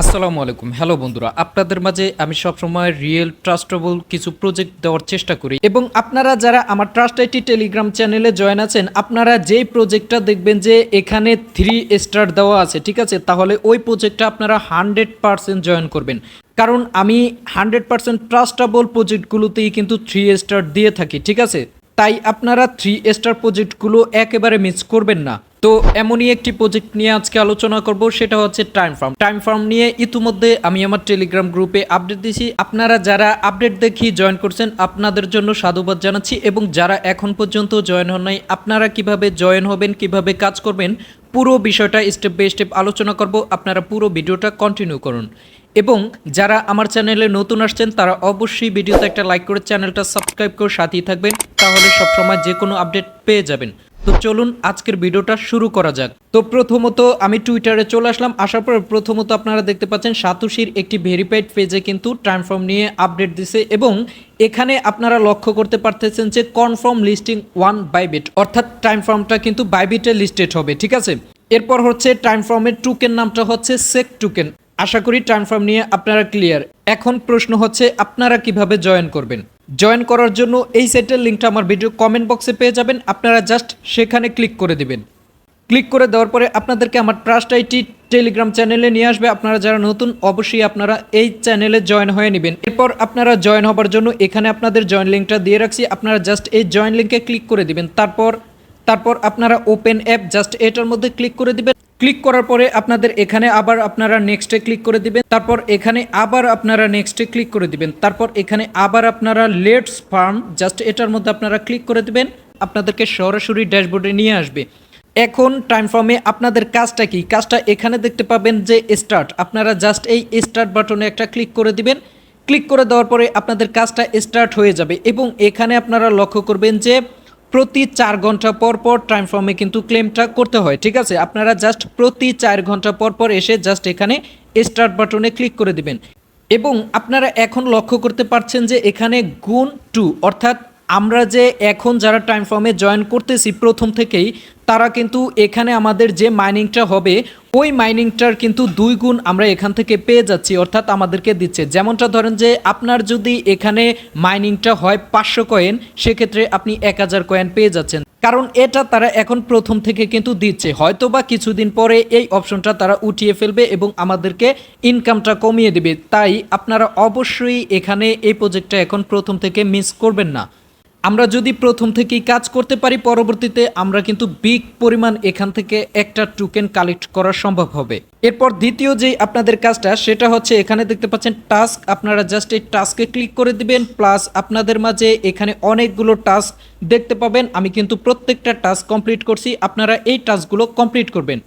আসসালামু আলাইকুম। হ্যালো বন্ধুরা, আপনাদের মাঝে আমি সবসময় রিয়েল ট্রাস্টেবল কিছু প্রজেক্ট দেওয়ার চেষ্টা করি এবং আপনারা যারা আমার ট্রাস্ট আইটি টেলিগ্রাম চ্যানেলে জয়েন আছেন, আপনারা যেই প্রজেক্টটা দেখবেন যে এখানে থ্রি স্টার দেওয়া আছে, ঠিক আছে? তাহলে ওই প্রজেক্টটা আপনারা হান্ড্রেড পারসেন্ট জয়েন করবেন। কারণ আমি হান্ড্রেড পারসেন্ট ট্রাস্টেবল প্রজেক্টগুলোতেই কিন্তু থ্রি স্টার দিয়ে থাকি, ঠিক আছে? তাই আপনারা থ্রি স্টার প্রজেক্টগুলো একেবারে মিস করবেন না। তো এমনই একটি প্রজেক্ট নিয়ে আজকে আলোচনা করব, সেটা হচ্ছে টাইম ফার্ম টাইম ফার্ম নিয়ে ইতিমধ্যে আমি আমার টেলিগ্রাম গ্রুপে আপডেট দিয়েছি। আপনারা যারা আপডেট দেখি জয়েন করছেন, আপনাদের জন্য সাধুবাদ জানাচ্ছি এবং যারা এখন পর্যন্ত জয়েন হন নাই, আপনারা কীভাবে জয়েন হবেন, কীভাবে কাজ করবেন, পুরো বিষয়টা স্টেপ বাই স্টেপ আলোচনা করব। আপনারা পুরো ভিডিওটা কন্টিনিউ করুন। এবং যারা আমার চ্যানেলে নতুন আসছেন, তারা অবশ্যই ভিডিওতে একটা লাইক করে চ্যানেলটা সাবস্ক্রাইব করে সাথেই থাকবেন, তাহলে সবসময় যে কোনো আপডেট পেয়ে যাবেন। তো চলুন আজকের ভিডিওটা শুরু করা যাক। তো প্রথমত আমি টুইটারে চলে আসলাম, আসার পর প্রথমত আপনারা দেখতে পাচ্ছেন সাতুশির একটি ভেরিফাইড পেজে কিন্তু ট্রান্সফর্ম নিয়ে আপডেট দিছে এবং এখানে আপনারা লক্ষ্য করতে পারতেছেন যে কনফার্ম লিস্টিং ওয়ান বাইবিট অর্থাৎ টাইম ফর্মটা কিন্তু বাইবিটে লিস্টেড হবে, ঠিক আছে? এরপর হচ্ছে টাইম ফর্মের টুকেন নামটা হচ্ছে সেক টুকেন আশা করি ট্রান্সফর্ম নিয়ে আপনারা ক্লিয়ার এখন প্রশ্ন হচ্ছে, আপনারা কীভাবে জয়েন করবেন? জয়েন করার জন্য এই সেটের লিঙ্কটা আমার ভিডিও কমেন্ট বক্সে পেয়ে যাবেন। আপনারা জাস্ট সেখানে ক্লিক করে দিবেন। ক্লিক করে দেওয়ার পরে আপনাদেরকে আমার ট্রাস্ট আইটি টেলিগ্রাম চ্যানেলে নিয়ে আসবে। আপনারা যারা নতুন, অবশ্যই আপনারা এই চ্যানেলে জয়েন হয়ে নেবেন। এরপর আপনারা জয়েন হবার জন্য এখানে আপনাদের জয়েন লিঙ্কটা দিয়ে রাখছি। আপনারা জাস্ট এই জয়েন লিঙ্কে ক্লিক করে দিবেন। তারপর তারপর আপনারা ওপেন অ্যাপ জাস্ট এটার মধ্যে ক্লিক করে দিবেন। ক্লিক করার পরে আপনাদের এখানে আবার আপনারা নেক্সটে ক্লিক করে দিবেন। তারপর এখানে আবার আপনারা নেক্সটে ক্লিক করে দিবেন। তারপর এখানে আবার আপনারা লেটস ফার্ম জাস্ট এটার মধ্যে আপনারা ক্লিক করে দিবেন। আপনাদেরকে সরাসরি ড্যাশবোর্ডে নিয়ে আসবে। এখন টাইম ফর্মে আপনাদের কাজটা কি? কাজটা এখানে দেখতে পাবেন যে স্টার্ট আপনারা জাস্ট এই স্টার্ট বাটনে একটা ক্লিক করে দিবেন। ক্লিক করে দেওয়ার পরে আপনাদের কাজটা স্টার্ট হয়ে যাবে এবং এখানে আপনারা লক্ষ্য করবেন যে প্রতি চার ঘণ্টা পর পর টাইম ফর্মে কিন্তু ক্লেমটা করতে হয়, ঠিক আছে? আপনারা জাস্ট প্রতি চার ঘণ্টা পর পর এসে জাস্ট এখানে স্টার্ট বাটনে ক্লিক করে দিবেন। এবং আপনারা এখন লক্ষ্য করতে পারছেন যে এখানে গুণ টু অর্থাৎ আমরা যে এখন যারা টাইম ফর্মে জয়েন করতেছি প্রথম থেকেই, তারা কিন্তু এখানে আমাদের যে মাইনিংটা হবে, ওই মাইনিংটার কিন্তু দুই গুণ আমরা এখান থেকে পেয়ে যাচ্ছি, অর্থাৎ আমাদেরকে দিচ্ছে। যেমনটা ধরেন যে আপনার যদি এখানে মাইনিংটা হয় পাঁচশো কয়েন সেক্ষেত্রে আপনি এক হাজার কয়েন পেয়ে যাচ্ছেন। কারণ এটা তারা এখন প্রথম থেকে কিন্তু দিচ্ছে। হয়তো বা কিছুদিন পরে এই অপশনটা তারা উঠিয়ে ফেলবে এবং আমাদেরকে ইনকামটা কমিয়ে দেবে। তাই আপনারা অবশ্যই এখানে এই প্রজেক্টটা এখন প্রথম থেকে মিস করবেন না। আমরা যদি প্রথম থেকেই কাজ করতে পারি, পরবর্তীতে আমরা কিন্তু বিগ পরিমাণ এখান থেকে একটা টোকেন কালেক্ট করা সম্ভব হবে। এরপর দ্বিতীয় যে আপনাদের কাজটা, সেটা হচ্ছে এখানে দেখতে পাচ্ছেন টাস্ক আপনারা জাস্ট এই টাস্কে ক্লিক করে দিবেন প্লাস আপনাদের মাঝে এখানে অনেকগুলো টাস্ক দেখতে পাবেন। আমি কিন্তু প্রত্যেকটা টাস্ক কমপ্লিট করছি, আপনারা এই টাস্কগুলো কমপ্লিট করবেন।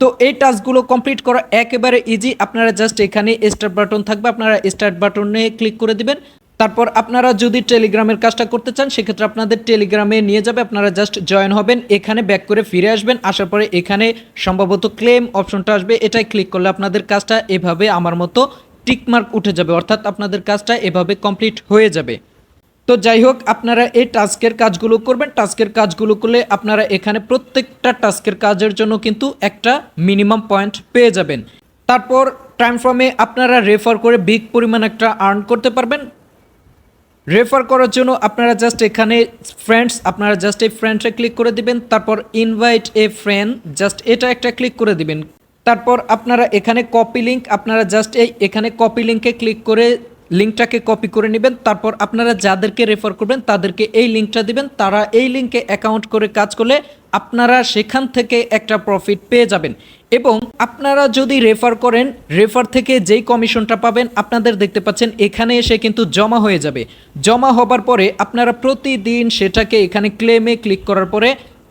তো এই টাস্কগুলো কমপ্লিট করা একেবারে ইজি আপনারা জাস্ট এখানে স্টার্ট বাটন থাকবে, আপনারা স্টার্ট বাটনে ক্লিক করে দিবেন। তারপর আপনারা যদি টেলিগ্রামের কাজটা করতে চান, সেক্ষেত্রে আপনাদের টেলিগ্রামে নিয়ে যাবে, আপনারা জাস্ট জয়েন হবেন, এখানে ব্যাক করে ফিরে আসবেন, আসার পরে এখানে সম্ভবত ক্লেম অপশনটা আসবে এটাই ক্লিক করলে আপনাদের কাজটা এভাবে আমার মতো টিকমার্ক উঠে যাবে, অর্থাৎ আপনাদের কাজটা এভাবে কমপ্লিট হয়ে যাবে। তো যাই হোক, আপনারা এই টাস্কের কাজগুলো করবেন, টাস্কের কাজগুলো করলে আপনারা এখানে প্রত্যেকটা টাস্কের কাজের জন্য কিন্তু একটা মিনিমাম পয়েন্ট পেয়ে যাবেন। তারপর টাইম ফর্মে আপনারা রেফার করে বিগ পরিমাণ একটা আর্ন করতে পারবেন। রেফার করার জন্য আপনারা জাস্ট এখানে ফ্রেন্ডস আপনারা জাস্ট এই ফ্রেন্ডসে ক্লিক করে দিবেন, তারপর ইনভাইট এ ফ্রেন্ড জাস্ট এটা একটা ক্লিক করে দিবেন। তারপর আপনারা এখানে কপি লিঙ্ক আপনারা জাস্ট এই এখানে কপি লিঙ্কে ক্লিক করে লিঙ্কটাকে কপি করে নেবেন। তারপর আপনারা যাদেরকে রেফার করবেন, তাদেরকে এই লিঙ্কটা দিবেন। তারা এই লিঙ্কে অ্যাকাউন্ট করে কাজ করলে আপনারা সেখান থেকে একটা প্রফিট পেয়ে যাবেন। এবং আপনারা যদি রেফার করেন রেফার থেকে যেই কমিশনটা পাবেন, আপনাদের দেখতে পাচ্ছেন এখানে এসে কিন্তু জমা হয়ে যাবে। জমা হবার পরে আপনারা প্রতিদিন সেটাকে এখানে ক্লেমে ক্লিক করার পরে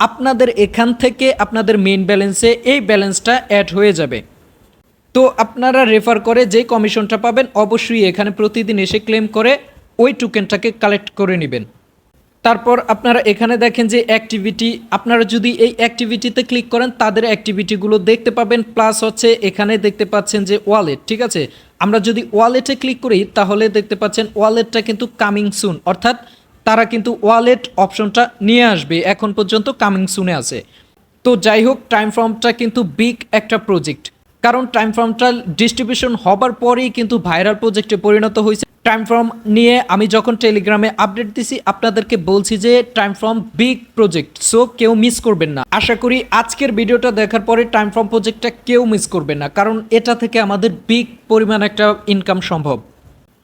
আপনাদের এখান থেকে আপনাদের মেইন ব্যালেন্সে এই ব্যালেন্সটা অ্যাড হয়ে যাবে। তো আপনারা রেফার করে যে কমিশনটা পাবেন, অবশ্যই এখানে প্রতিদিন এসে ক্লেম করে ওই টোকেনটাকে কালেক্ট করে নেবেন। তারপর আপনারা এখানে দেখেন যে অ্যাক্টিভিটি আপনারা যদি এই অ্যাক্টিভিটিতে ক্লিক করেন, তাদের অ্যাক্টিভিটিগুলো দেখতে পাবেন প্লাস হচ্ছে এখানে দেখতে পাচ্ছেন যে ওয়ালেট ঠিক আছে? আমরা যদি ওয়ালেটে ক্লিক করি, তাহলে দেখতে পাচ্ছেন ওয়ালেটটা কিন্তু কামিং সুন অর্থাৎ তারা কিন্তু ওয়ালেট অপশনটা নিয়ে আসবে, এখন পর্যন্ত কামিং সুনে আছে। তো যাই হোক টাইম ফর্মটা কিন্তু বিগ একটা প্রজেক্ট কারণ টাইম ফর্মটা ডিস্ট্রিবিউশন হবার পরেই কিন্তু ভাইরাল প্রজেক্টে পরিণত হয়েছে। টাইম ফর্ম নিয়ে আমি যখন টেলিগ্রামে আপডেট দিছি, আপনাদেরকে বলছি যে time form big project so কেউ মিস করবেন না। আশা করি আজকের ভিডিওটা দেখার পরে টাইম ফর্ম প্রজেক্টটা কেউ মিস করবেন না, কারণ এটা থেকে আমাদের বিগ পরিমাণ একটা ইনকাম সম্ভব।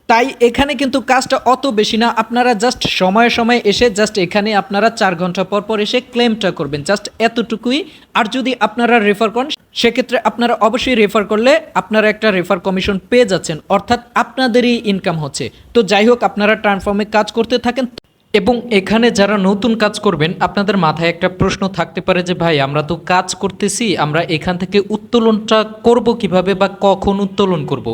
তাই এখানে কিন্তু কাজটা অত বেশি না। আপনারা জাস্ট সময়ে সময়ে এসে জাস্ট এখানে আপনারা চার ঘণ্টা পর পর এসে ক্লেমটা করবেন। জাস্ট এতটুকুই। আর যদি আপনারা রেফার করেন, সেক্ষেত্রে আপনারা অবশ্যই রেফার করলে আপনারা একটা রেফার কমিশন পেয়ে যাচ্ছেন। অর্থাৎ আপনাদেরই ইনকাম হচ্ছে। তো যাই হোক, আপনারা ট্রান্সফর্মে কাজ করতে থাকেন। এবং এখানে যারা নতুন কাজ করবেন, আপনাদের মাথায় একটা প্রশ্ন থাকতে পারে যে, ভাই, আমরা তো কাজ করতেছি, আমরা এখান থেকে উত্তোলনটা করব কীভাবে বা কখন উত্তোলন করব।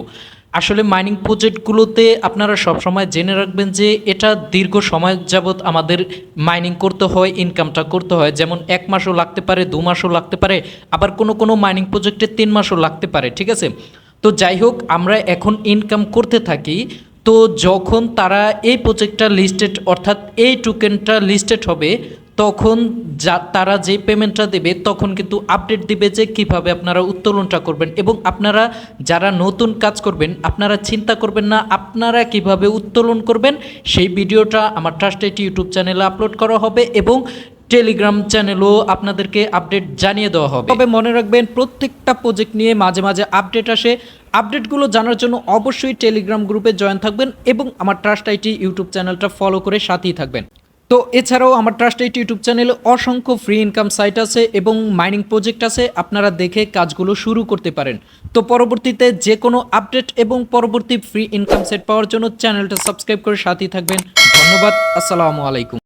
আসলে মাইনিং প্রজেক্টগুলোতে আপনারা সবসময় জেনে রাখবেন যে এটা দীর্ঘ সময় যাবৎ আমাদের মাইনিং করতে হয় ইনকামটা করতে হয়। যেমন এক মাসও লাগতে পারে, দু মাসও লাগতে পারে, আবার কোনো কোনো মাইনিং প্রজেক্টে তিন মাসও লাগতে পারে, ঠিক আছে? তো যাই হোক, আমরা এখন ইনকাম করতে থাকি। তো যখন তারা এই প্রজেক্টটা লিস্টেড অর্থাৎ এই টোকেনটা লিস্টেড হবে তখন যা তারা যে পেমেন্টটা দেবে, তখন কিন্তু আপডেট দিবে যে কীভাবে আপনারা উত্তোলনটা করবেন এবং আপনারা যারা নতুন কাজ করবেন, আপনারা চিন্তা করবেন না, আপনারা কীভাবে উত্তোলন করবেন, সেই ভিডিওটা আমার ট্রাস্টেড ইউটিউব চ্যানেলে আপলোড করা হবে এবং টেলিগ্রাম চ্যানেলও আপনাদেরকে আপডেট জানিয়ে দেওয়া হবে। তবে মনে রাখবেন, প্রত্যেকটা প্রজেক্ট নিয়ে মাঝে মাঝে আপডেট আসে। আপডেটগুলো জানার জন্য অবশ্যই টেলিগ্রাম গ্রুপে জয়েন থাকবেন এবং আমার ট্রাস্ট আইটি ইউটিউব চ্যানেলটা ফলো করে সাথেই থাকবেন। তো এছাড়াও আমার ট্রাস্ট এইট ইউটিউব চ্যানেলে অসংখ্য ফ্রি ইনকাম সাইট আছে এবং মাইনিং প্রজেক্ট আছে, আপনারা দেখে কাজগুলো শুরু করতে পারেন। তো পরবর্তীতে যে কোনো আপডেট এবং পরবর্তী ফ্রি ইনকাম সেট পাওয়ার জন্য চ্যানেলটা সাবস্ক্রাইব করে সাথেই থাকবেন। ধন্যবাদ, আসসালামু আলাইকুম।